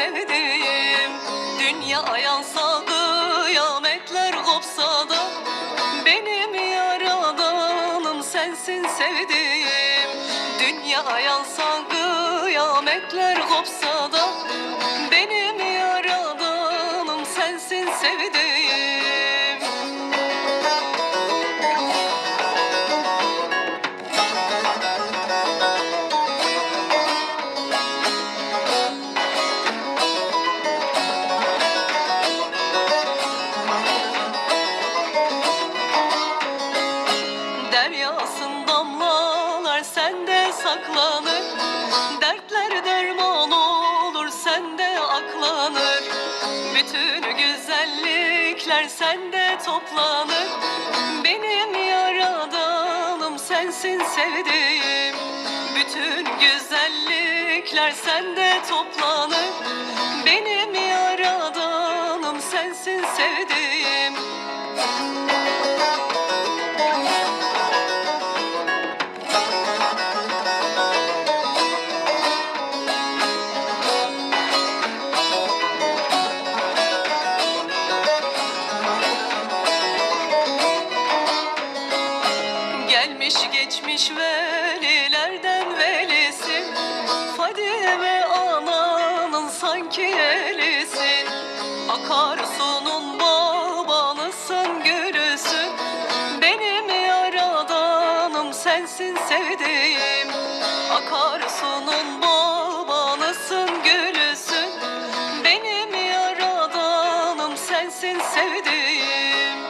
sevdiğim. Dünya yansa kıyametler kopsa da Benim yaradanım sensin sevdiğim. Dünya yansa kıyametler kopsa da saklanır. Dertler derman olur sende aklanır. Bütün güzellikler sende toplanır. Benim yaradanım sensin sevdiğim. Bütün güzellikler sende toplanır. Benim yaradanım sensin sevdiğim Gelmiş geçmiş velilerden velisi. Fadime ananın sanki elisin Akarsunun babanısın gülüsün Benim yaradanım sensin sevdiğim. Akarsunun babanısın gülüsün Benim yaradanım sensin sevdiğim